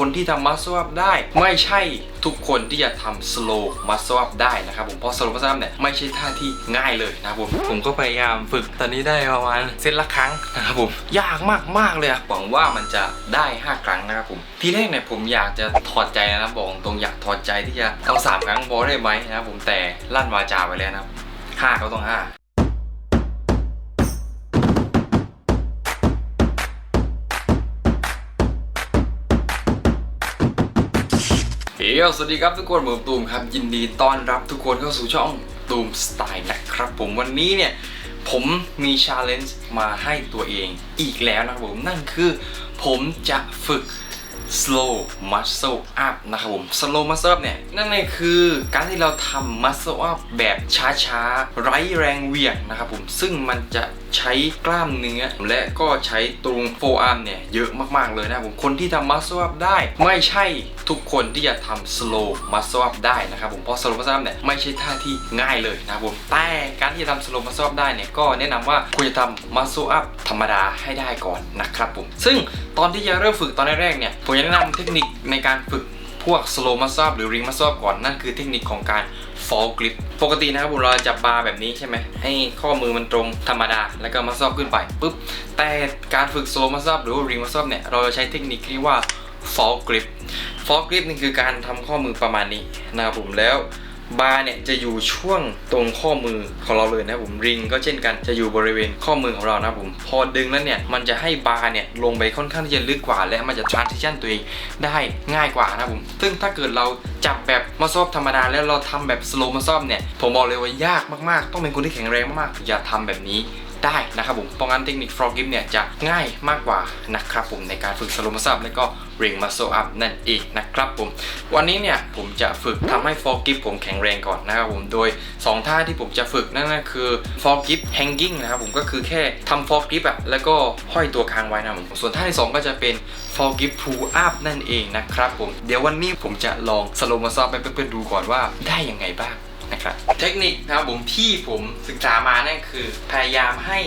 คนที่ทำมัส l อัพได้ ไม่ใช่ทุกคนที่จะทำ slow muscle up ได้นะครับผมเพราะ slow muscle up เนี่ยไม่ใช่ท่าที่ง่ายเลยนะครับผมผมก็พยายามฝึกตอนนี้ได้ประมาณเซตละครั้งนะครับผมยากมากมากเลยหวังว่ามันจะได้ 5 ครั้งนะครับผมทีแรกเนี่ยผมอยากจะถอดใจนะบอกตรงอยากถอดใจที่จะเอาสามครั้งพอได้ไหมนะครับผมแต่ลั่นวาจาไปแล้วนะห้าก็ต้องห้า เฮ้ยสวัสดีครับทุกคนผมตูมครับ ยินดีต้อนรับทุกคนเข้าสู่ช่องตูมสไตล์นะครับ ผมวันนี้เนี่ยผมมีชาเลนจ์มาให้ตัวเองอีกแล้วนะครับผมนั่นคือ ผมจะฝึก slow muscle up นะครับผม slow muscle up เนี่ยนั่นเองคือการที่เราทำ muscle up แบบช้าๆ ไร้แรงเหวี่ยงนะครับผมซึ่งมันจะ ใช้กล้ามเนื้อ และก็ใช้ตรง forearm เนี่ยเยอะมากๆเลยนะผมคนที่ทำ muscle up ได้ ไม่ใช่ทุกคนที่จะทำ slow muscle up ได้นะครับผมเพราะ slow muscle up เนี่ยไม่ใช่ท่าที่ง่ายเลยนะครับผมแต่การที่จะทำ slow muscle up ได้เนี่ยก็แนะนำว่าคุณจะทำ muscle up ธรรมดาให้ได้ก่อนนะครับผมซึ่งตอนที่จะเริ่มฝึกตอนแรกๆเนี่ยผมจะแนะนำเทคนิคในการฝึกพวก slow muscle up หรือ ring muscle up ก่อนนั่นคือเทคนิคของการ ฟอลกริปปกตินะครับผมเราจับบาร์แบบนี้ใช่ไหมให้ข้อมือมันตรงธรรมดา แล้วก็มาซ่อมขึ้นไปปุ๊บแต่การฝึกโซมัซซ่อมหรือว่าริงมัสซอบเนี่ยเราจะใช้เทคนิคที่เรียกว่าฟอลกริปฟอลกริปนี่คือการทำข้อมือประมาณนี้นะครับผมแล้ว บาร์เนี่ยจะอยู่ช่วงตรงข้อมือของเราเลยนะผมริงก็เช่นกันจะอยู่บริเวณข้อมือของเรานะผมพอดึงแล้วเนี่ยมันจะให้บาร์เนี่ยลงไปค่อนข้างที่จะลึกกว่า และมันจะ transition ตัวเองได้ง่ายกว่านะผมซึ่งถ้าเกิดเราจับแบบมาซอบธรรมดาแล้วเราทำแบบ slow มาซอบเนี่ยผมบอกเลยว่ายากมากๆ ต้องเป็นคนที่แข็งแรงมากๆถึงจะทำแบบนี้ ได้นะครับผมเพราะงั้นเทคนิค frog grip เนี่ยจะง่ายมากกว่านะครับผมในการฝึก slow muscle up และก็ ring muscle up นั่นเองนะครับผม วันนี้เนี่ยผมจะฝึกทำให้ frog grip ผมแข็งแรงก่อนนะครับผมโดย 2 ท่าที่ผมจะฝึกนั่นก็คือ frog grip hanging นะครับผมก็คือแค่ทำ frog grip อะแล้วก็ห้อยตัวค้างไว้นะครับผมส่วนท่าที่ 2 ก็จะเป็น frog grip pull up นั่นเองนะครับผมเดี๋ยววันนี้ผมจะลอง slow muscle up ให้เพื่อนๆดูก่อนว่าได้ยังไงบ้าง นะครับเทคนิคนะครับผมที่ผมศึกษามานั่นคือพยายามให้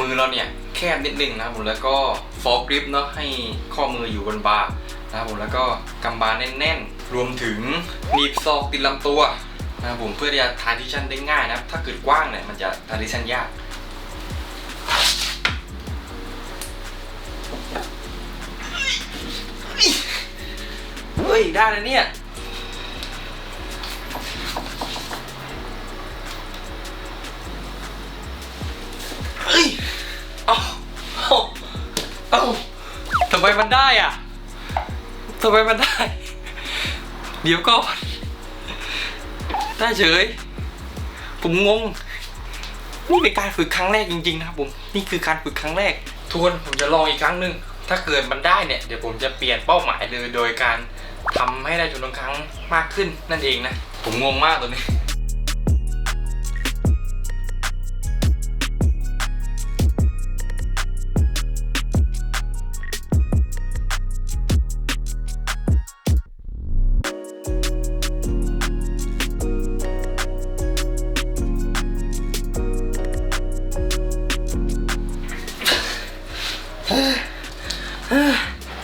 มือเราเนี่ยแคบนิดนึงนะครับผมแล้วก็ฟอกกริปเนาะให้ข้อมืออยู่บนบาร์นะครับผมแล้วก็กำบาแน่นๆ รวมถึงหนีบศอกติดลำตัวนะครับผมเพื่อที่จะทานดิชันได้ง่ายนะครับถ้าเกิดกว้างเนี่ยมันจะทานดิชันยากเฮ้ยได้แล้วเนี่ย มมันได้อะทำไมมันได้ เดี๋ยวก่อนได้เฉย ผมงง นี่เป็นการฝึกครั้งแรกจริงๆนะครับผม นี่คือการฝึกครั้งแรกทวนผมจะลองอีกครั้งหนึ่ง ถ้าเกิดมันได้เนี่ย เดี๋ยวผมจะเปลี่ยนเป้าหมายเลยโดยการทำให้ได้จำนวนครั้งมากขึ้นนั่นเองนะ ผมงงมากตัวนี้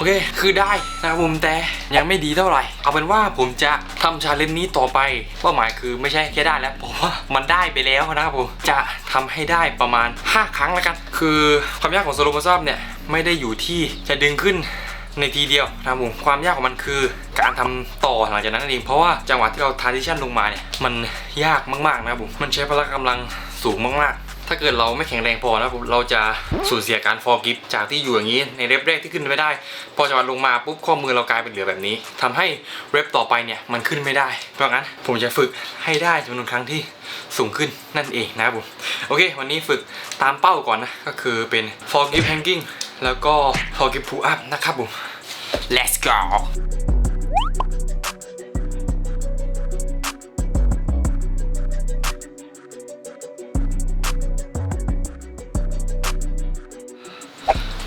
เค คือได้นะครับผมแต่ยังไม่ดีเท่าไหร่ เอาเป็นว่าผมจะทำชาเลนจ์นี้ต่อไปเป้าหมายคือไม่ใช่แค่ได้แล้วเพราะว่ามันได้ไปแล้วนะครับผมจะทำให้ได้ประมาณ 5 ครั้งแล้วกัน คือความยากของโซโลมาซอบเนี่ยไม่ได้อยู่ที่จะดึงขึ้นในทีเดียวนะครับผมความยากของมันคือการทำต่อหลังจากนั้นเองเพราะว่าจังหวะที่เราทาร์ดิชันลงมาเนี่ยมันยากมากๆนะครับผมมันใช้พละกำลังสูงมากๆ ถ้าเกิดเราไม่แข็งแรงพอนะครับผมเราจะสูญเสียการฟอร์กิฟจากที่อยู่อย่างนี้ในเรปแรกที่ขึ้นไม่ได้ พอจังหวะลงมาปุ๊บข้อมือเรากลายเป็นเหลือแบบนี้ทำให้เรปต่อไปเนี่ยมันขึ้นไม่ได้ เพราะงั้นผมจะฝึกให้ได้จำนวนครั้งที่สูงขึ้นนั่นเองนะครับผมโอเค วันนี้ฝึกตามเป้าก่อนนะ ก็คือเป็น forgive hanging แล้วก็ forgive pull up นะครับผม let's go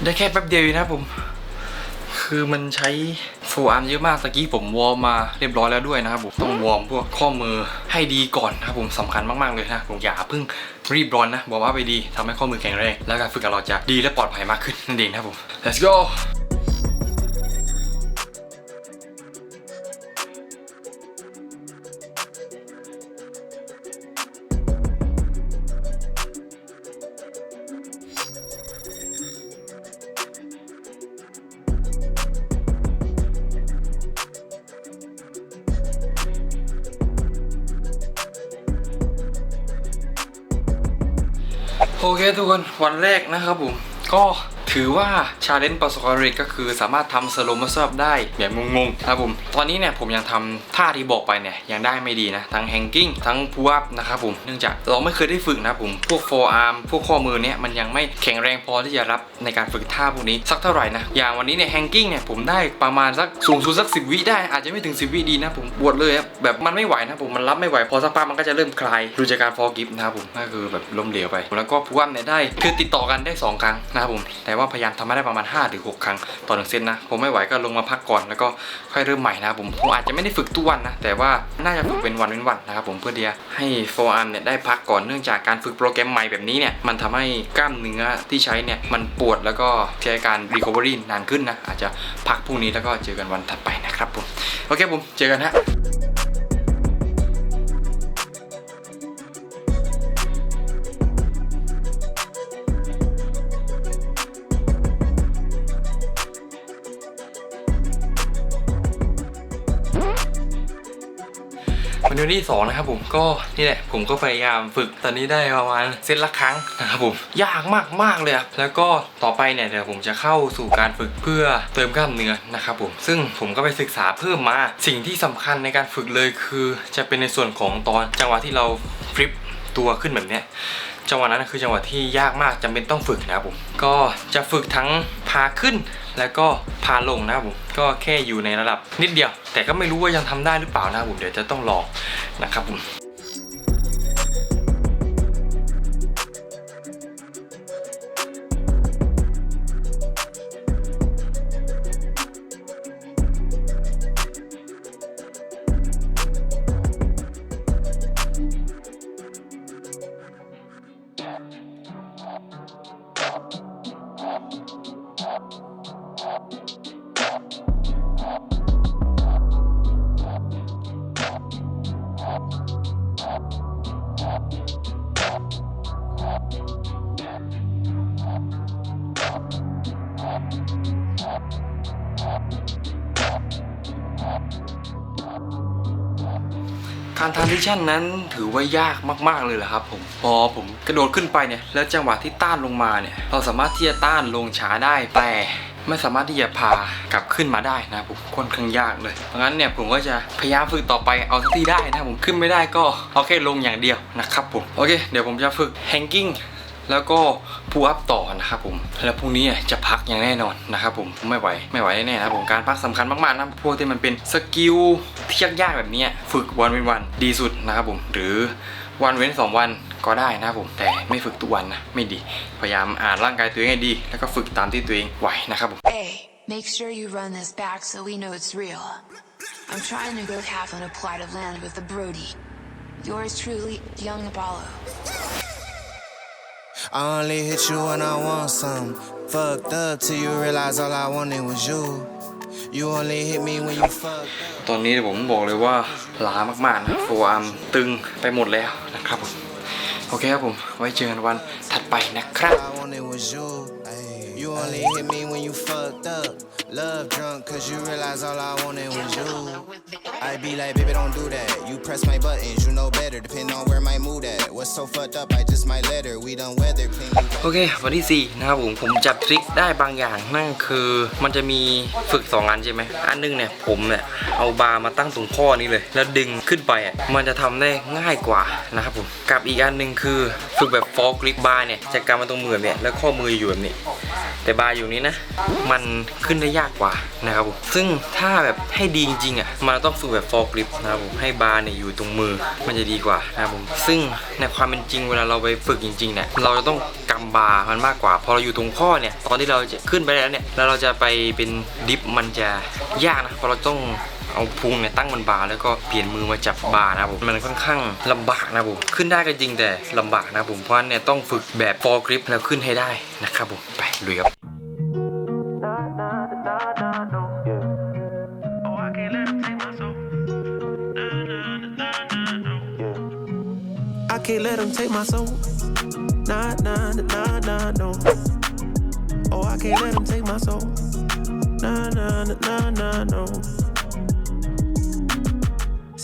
ได้แค่แป๊บเดียวเองนะผม คือมันใช้ฟูอาร์มเยอะมากตะกี้ผมวอร์มมาเรียบร้อยแล้วด้วยนะครับผมต้องวอร์มพวกข้อมือให้ดีก่อนนะครับผมสำคัญมากๆเลยนะผมอย่าเพิ่งรีบร้อนนะวอร์มอัพไปดีทำให้ข้อมือแข็งแรงแล้วการฝึกกับเราจะดีและปลอดภัยมากขึ้นนั่นเองนะครับผม let's go โอเคทุกคนวันแรกนะครับผมก็ ถือว่าชาเลนจ์ประสบความสำเร็จก็คือสามารถทำสโลมาซอบได้แบบงงๆนะครับผมตอนนี้เนี่ยผมยังทำท่าที่บอกไปเนี่ยยังได้ไม่ดีนะ ทั้งแฮงกิ้งทั้งพูอัพนะครับผมเนื่องจากเราไม่เคยได้ฝึกนะครับผม พวกโฟอาร์มพวกข้อมือเนี่ยมันยังไม่แข็งแรงพอที่จะรับในการฝึกท่าพวกนี้สักเท่าไหร่นะอย่างวันนี้เนี่ยแฮงกิ้งเนี่ยผมได้ประมาณสักสูงสุดสักสิวิได้อาจจะไม่ถึง 10 วิดีนะผมบวชเลยครับแบบมันไม่ไหวนะผมมันรับไม่ไหวพอสักพักมันก็จะเริ่มคลายดูจากการฟอร์กิฟนะครับผมก็คือแบบล้มเหลวไปแล้วก็พูอัพเนี่ยได้คือติดต่อกันได้สองครั้งนะครับผมแต่ว่าพยายามทำให้ได้ประมาณ5หรือ6ครั้งต่อหนึ่งเซตนะ ผมไม่ไหวก็ลงมาพักก่อนแล้วก็ค่อยเริ่มใหม่นะผมผมอาจจะไม่ได้ฝึกทุกวันนะ แต่ว่าน่าจะฝึกเป็นวันเว้นวันนะครับผมเพื่อที่จะให้โฟอาร์มเนี่ยได้พักก่อนเนื่องจากการฝึกโปรแกรมใหม่แบบนี้เนี่ยมันทำให้กล้ามเนื้อที่ใช้เนี่ยมันปวดแล้วก็ใช้การรีคอเวอรี่นานขึ้นนะอาจจะพักพรุ่งนี้แล้วก็เจอกันวันถัดไปนะครับผมโอเคผมเจอกันฮะ วันนี้วันที่สองนะครับผมก็นี่แหละผมก็พยายามฝึกตอนนี้ได้ประมาณเซตละครั้งนะครับผมยากมากมากเลยแล้วก็ต่อไปเนี่ยเดี๋ยวผมจะเข้าสู่การฝึกเพื่อเติมกล้ามเนื้อนะครับผมซึ่งผมก็ไปศึกษาเพิ่มมา สิ่งที่สำคัญในการฝึกเลยคือ จะเป็นในส่วนของตอนจังหวะที่เราฟลิปตัวขึ้นแบบเนี้ย จังหวะนั้นคือจังหวะที่ยากมากจำเป็นต้องฝึกนะครับผมก็จะฝึกทั้งพาขึ้นแล้วก็พาลงนะครับผมก็แค่อยู่ในระดับนิดเดียว แต่ก็ไม่รู้ว่ายังทำได้หรือเปล่านะครับผมเดี๋ยวจะต้องลองนะครับผม การทานดิชันนั้นถือว่ายากมากๆเลยแหละครับผมพอผมกระโดดขึ้นไปเนี่ยแล้วจังหวะที่ต้านลงมาเนี่ยเราสามารถที่จะต้านลงช้าได้แต่ไม่สามารถที่จะพากลับขึ้นมาได้นะผมค่อนข้างยากเลยเพราะงั้นเนี่ยผมก็จะพยายามฝึกต่อไปเอาที่ได้นะผมขึ้นไม่ได้ก็เอาแค่ลงอย่างเดียวนะครับผมโอเค เดี๋ยวผมจะฝึก hanging แล้วก็พูอัพต่อนะครับผมแล้วพรุ่งนี้จะพักอย่างแน่นอนนะครับผมไม่ไหวไม่ไหวแน่ๆนะครับผมการพักสำคัญมากๆนะพวกที่มันเป็นสกิลที่ยากๆแบบนี้ฝึกวันเว้นวันดีสุดนะครับผมหรือวันเว้นสองวันก็ได้นะครับผมแต่ไม่ฝึกทุกวันนะไม่ดี พยายามอ่านร่างกายตัวเองให้ดี แล้วก็ฝึกตามที่ตัวเองไหวนะครับผม Hey, make sure you run this back so we know it's real. I'm trying to go half on a plot of land with the Brody. Yours truly, Young Apollo. I only hit you when I want some. Fucked up till you realize all I wanted was you. You only hit me when you fucked up. ตอนนี้ผมบอกเลยว่าล้ามากๆนะโฟอาร์มตึงไปหมดแล้วนะครับผม โอเคครับผม ไว้เจอกันวันถัดไปนะครับ All I wanted was you. You only hit me when you fucked up. Love drunk, cause you realize all I wanted was you. I be like, baby, don't do that. You press my buttons, you know better. Depending on where my mood at. What's so fucked up, I just might let her. We done weather, clean you โอเค วันที่ 4 นะครับผม ผมจับทริคได้บางอย่าง นั่นคือ มันจะมีฝึก 2 อันใช่ไหม อันนึงเนี่ย ผมเนี่ย เอาบาร์มาตั้งตรงข้อนี้เลย แล้วดึงขึ้นไปอะ มันจะทำได้ง่ายกว่านะครับผม กับอีกอันหนึ่งคือ ฝึกแบบฟอลกริปบาร์เนี่ยจะกำมาตรงมือเนี่ย แล้วข้อมืออยู่แบบนี้ แต่บาร์อยู่นี้นะ มันขึ้นได้ยากกว่านะครับผมซึ่งถ้าแบบให้ดีจริงๆอะมันต้องฝึกแบบฟอลกริปนะครับผมให้บาร์เนี่ยอยู่ตรงมือมันจะดีกว่านะครับผมซึ่งในความเป็นจริงเวลาเราไปฝึกจริงๆเนี่ยเราจะต้องกำบาร์มันมากกว่า พอเราอยู่ตรงข้อเนี่ยตอนที่เราจะขึ้นไปแล้วเนี่ยแล้วเราจะไปเป็นดิฟมันจะยากนะเพราะเราต้อง เอาพุงเนี่ยตั้งบนบาร์แล้วก็เปลี่ยนมือมาจับบาร์นะผมมันค่อนข้างลำบากนะผมขึ้นได้ก็จริงแต่ลำบากนะผมเพราะเนี่ยต้องฝึกแบบฟอร์กริปแล้วขึ้นให้ได้นะครับผมไปลุยครับ I can't let them take my soul. Nah, nah, nah, nah, no. Oh,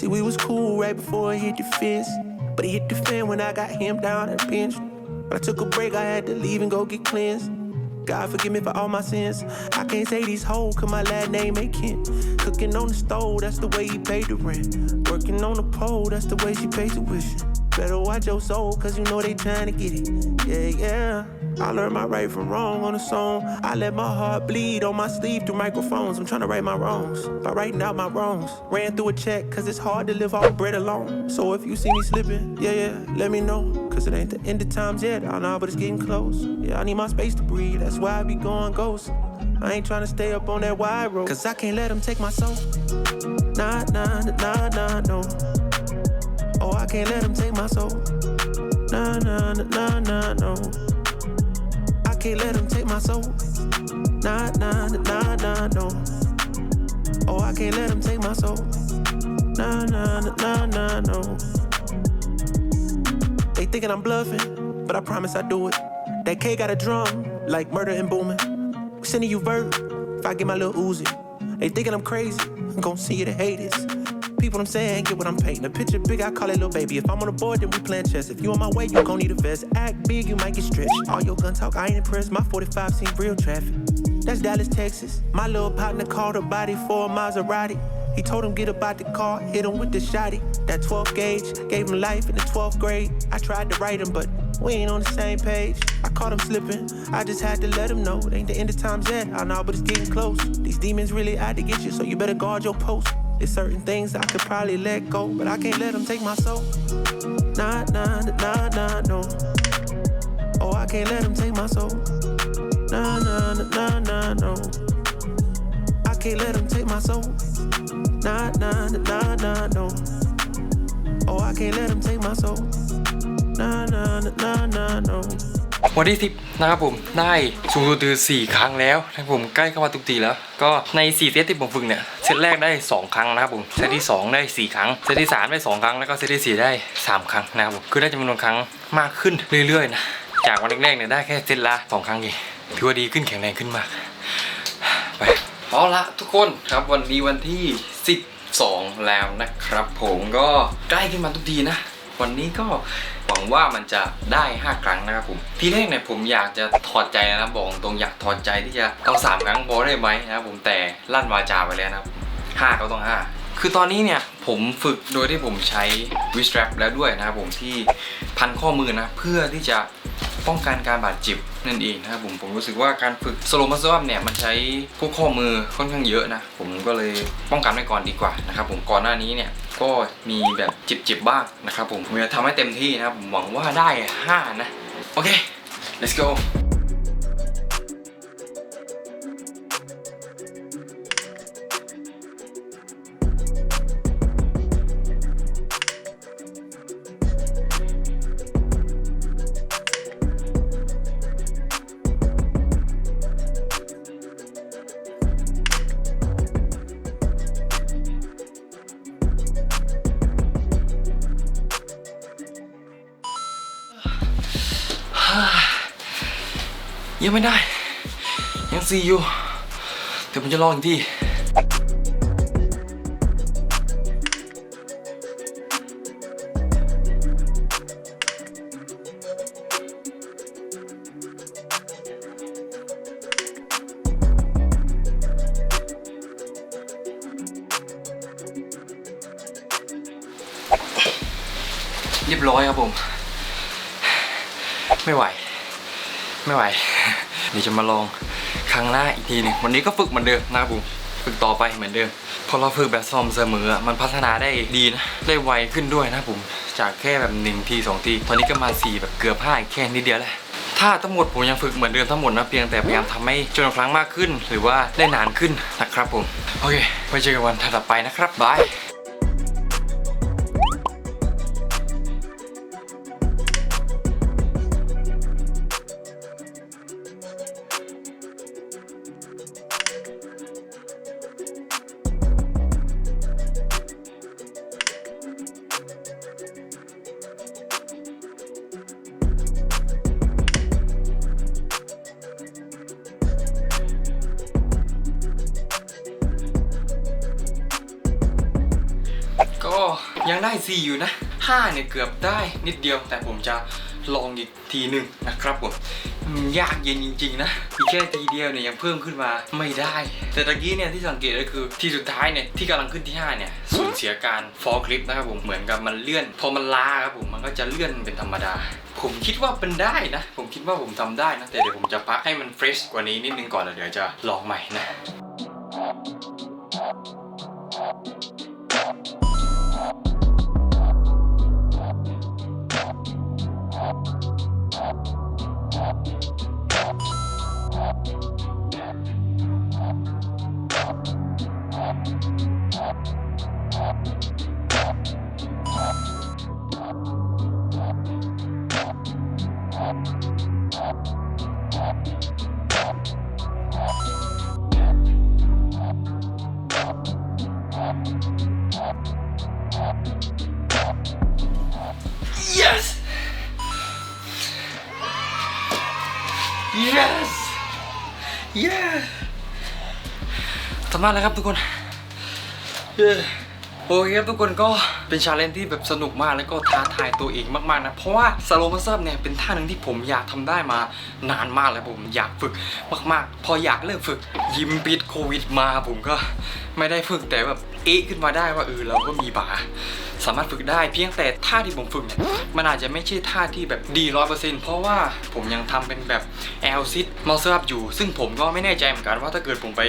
See, we was cool right before it hit the fence. But it hit the fan when I got him down and pinched. But I took a break, I had to leave and go get cleansed. God forgive me for all my sins. I can't say these hoes, cause my last name ain't Kent. Cooking on the stove, that's the way he paid the rent. Working on the pole, that's the way she paid tuition. Better watch your soul, cause you know they trying to get it. Yeah, yeah. I learned my right from wrong on a song. I let my heart bleed on my sleeve through microphones. I'm trying to right my wrongs by writing out my wrongs. Ran through a check, cause it's hard to live off bread alone. So if you see me slipping, yeah, yeah, let me know. Cause it ain't the end of times yet. I know, but it's getting close. Yeah, I need my space to breathe. That's why I be going ghost. I ain't trying to stay up on that wide road. Cause I can't let them take my soul. Nah, nah, nah, nah, no. Oh, I can't let them take my soul. Nah, nah, nah, nah, no. Can't let them take my soul. Nah, nah, nah, nah, no. Oh, I can't let them take my soul. Nah, nah, nah, nah, no. They thinking I'm bluffing, but I promise I do it. That K got a drum, like murder and booming. Sending you vert if I get my little Uzi. They thinking I'm crazy, I'm gon' see you the haters. People I'm saying, get what I'm painting. A picture big, I call it little baby. If I'm on the board, then we playing chess. If you on my way, you gon' need a vest. Act big, you might get stretched. All your gun talk, I ain't impressed. My 45 seen real traffic. That's Dallas, Texas. My little partner called a body for a Maserati. He told him get up out the car, hit him with the shotty. That 12 gauge gave him life in the 12th grade. I tried to write him, but we ain't on the same page. I caught him slipping. I just had to let him know it ain't the end of times yet. I know, but it's getting close. These demons really out to get you, so you better guard your post. There's certain things I could probably let go, but I can't let them take my soul. Nah, nah, nah, nah, no. Oh, I can't let them take my soul. Nah, nah, nah, nah, no. I can't let them take my soul. Nah, nah, nah, nah, no. Oh, I can't let them take my soul. Nah, nah, nah, nah, no. วันที่10นะครับผมได้สูงสุดคือ4ครั้งแล้วนะครับผมใกล้เข้ามาทุกทีแล้ว ก็ใน4เซตที่ผมฝึกเนี่ยเซตแรกได้ 2 ครั้งนะครับผมเซตที่ 2 ได้ 4 ครั้งเซตที่ 3 ได้ 2 ครั้งแล้วก็เซตที่ 4 ได้ 3 ครั้งนะครับผมคือได้จำนวนครั้งมากขึ้นเรื่อยๆนะจากวันแรกๆเนี่ยได้แค่เซตละ2 ครั้งเองถือว่าดีขึ้นแข็งแรงขึ้นมากไปเอาละทุกคนครับวันนี้วันที่12แล้วนะครับ ผมก็ใกล้ขึ้นมาทุกทีนะ วันนี้ก็หวังว่ามันจะได้ 5 ครั้งนะครับผมทีแรกเนี่ยผมอยากจะถอดใจนะบอกตรงอยากถอดใจที่จะเอา3ครั้งพอได้ไหมนะครับผมแต่ลั่นวาจาไปแล้วนะครับห้าก็ต้อง5คือตอนนี้เนี่ยผมฝึกโดยที่ผมใช้วิสแตรปแล้วด้วยนะครับผมที่พันข้อมือนะเพื่อที่จะป้องกันการบาดเจ็บนั่นเองนะครับผมผมรู้สึกว่าการฝึกสโลมัสซัมเนี่ยมันใช้พวกข้อมือค่อนข้างเยอะนะผมก็เลยป้องกันไว้ก่อนดีกว่านะครับผมก่อนหน้านี้เนี่ย ก็มีแบบจิบๆบ้างนะครับผมผมจะทำให้เต็มที่นะครับผมหวังว่าได้ 5 นะ โอเค let's go ยังไม่ได้ ยังซีอยู่ เดี๋ยวผมจะลองอีกที่ เดี๋ยวจะมาลองครั้งหน้าอีกทีหนึงวันนี้ก็ฝึกเหมือนเดิมนะครับผมฝึกต่อไปเหมือนเดิมพอเราฝึกแบบสม่ำเสมอมันพัฒนาได้ดีนะได้ไวขึ้นด้วยนะผมจากแค่แบบหนึ่งทีสองทีตอนนี้ก็มาสี่แบบเกือบห้าแค่นิดเดียวแหละถ้าทั้งหมดผมยังฝึกเหมือนเดิมทั้งหมดนะเพียงแต่พยายามทำให้จำนวนครั้งมากขึ้น หรือว่าได้นานขึ้นนะครับผมโอเคไว้เจอกันวันถัดไปนะครับบาย ได้4อยู่นะ 5 เนี่ยเกือบได้นิดเดียว แต่ผมจะลองอีกทีหนึ่งนะครับผมยากเย็นจริง ๆ นะอีกแค่ทีเดียวเนี่ยยังเพิ่มขึ้นมาไม่ได้ แต่ตะกี้เนี่ยที่สังเกตก็คือที่สุดท้ายเนี่ยที่กำลังขึ้นที่ห้าเนี่ยสูญเสียการฟอลคลิปนะครับผมเหมือนกับมันเลื่อน พอมันลาครับผมมันก็จะเลื่อนเป็นธรรมดา ผมคิดว่าเป็นได้นะ ผมคิดว่าผมทำได้นะแต่เดี๋ยวผมจะพักให้มันเฟรชกว่านี้นิดนึงก่อนแล้วเดี๋ยวจะลองใหม่นะ yes yes yeah สำเร็จแล้วครับทุกคนเย้ โอเคครับทุกคนก็เป็นชาเลนจ์ที่แบบสนุกมากแล้วก็ท้าทายตัวเองมากๆนะ เพราะว่าสโลมาเซิร์ฟเนี่ยเป็นท่าหนึ่งที่ผมอยากทำได้มานานมากแล้วผมอยากฝึกมากๆ พออยากเริ่มฝึกยิมปิดโควิดมาผมก็ไม่ได้ฝึกแต่แบบเอะขึ้นมาได้ว่าเออเราก็มีบาสามารถฝึกได้เพียงแต่ท่าที่ผมฝึกเนี่ยมันอาจจะไม่ใช่ท่าที่แบบดีร้อยเปอร์เซ็นต์เพราะว่าผมยังทำเป็นแบบแอลซิตมอลเซอร์อยู่ ซึ่งผมก็ไม่แน่ใจเหมือนกันว่าถ้าเกิดผมไป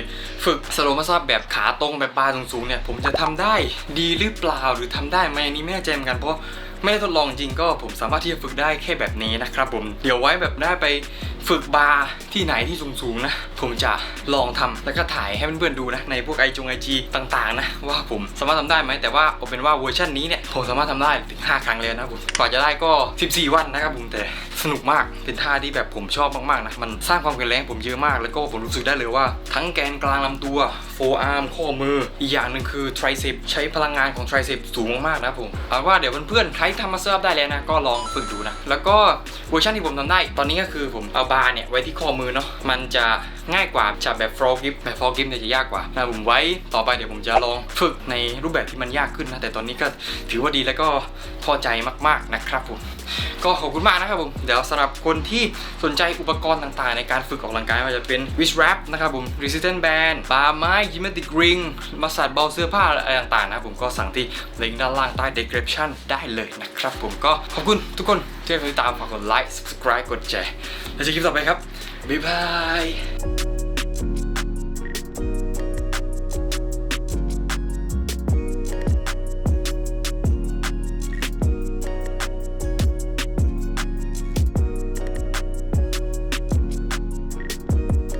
ฝึกสโลมาซับแบบขาตรงแบบบาร์สูงๆเนี่ยผมจะทำได้ดีหรือเปล่าหรือทำได้ไหมอันนี้ไม่แน่ใจเหมือนกันเพราะไม่ได้ทดลองจริงก็ผมสามารถที่จะฝึกได้แค่แบบนี้นะครับผมเดี๋ยวไว้แบบได้ไป ฝึกบาร์ที่ไหนที่สูงๆนะ ผมจะลองทำแล้วก็ถ่ายให้เพื่อนๆดูนะ ในพวกไอจงไอจีต่างๆ นะ ว่าผมสามารถทำได้ไหมแต่ว่าเอาเป็นว่าเวอร์ชันนี้เนี่ยผมสามารถทำได้ถึง 5 ครั้งเลยนะผมกว่าจะได้ก็ 14 วันนะครับผมแต่สนุกมากเป็นท่าที่แบบผมชอบมากๆนะมันสร้างความแข็งแรงผมเยอะมาก แล้วก็ผมรู้สึกได้เลยว่า ทั้งแกนกลางลำตัวโฟอาร์มข้อมือ อีกอย่างหนึ่งคือไทรเซปใช้พลังงานของไทรเซปสูงมากๆนะผมเอาว่าเดี๋ยวเพื่อนๆใครทำมาเซิร์ฟได้แล้วนะก็ลองฝึกดูนะแล้วก็เวอร์ชันที่ผมทำได้ ตอนนี้ก็คือผมเอาบาร์เนี่ยไว้ที่ข้อมือเนาะมันจะง่ายกว่าจับแบบฟลอกิฟแบบฟลอกิฟเนี่ยจะยากกว่านะผมไว้ต่อไปเดี๋ยวผมจะลองฝึกในรูปแบบที่มันยากขึ้นนะแต่ตอนนี้ก็ถือว่าดีแล้วก็พอใจมากๆนะครับผม ก็ขอบคุณมากนะครับผม เดี๋ยวสำหรับคนที่สนใจอุปกรณ์ต่างๆ ในการฝึกออกกำลังกายไม่ว่าจะเป็น w r i s t wrap นะครับผม resistant band บาร์ไม้ gymnastic ring มาสาดเบาเสื้อผ้าอะไรต่างๆนะครับผมก็สั่งที่ลิงก์ด้านล่างใต้ description ได้เลยนะครับผมก็ขอบคุณทุกคนที่ติดตามฝากกดไลค์ subscribe กดแชร์แล้วเจอกันคลิปต่อไปครับบ๊ายบาย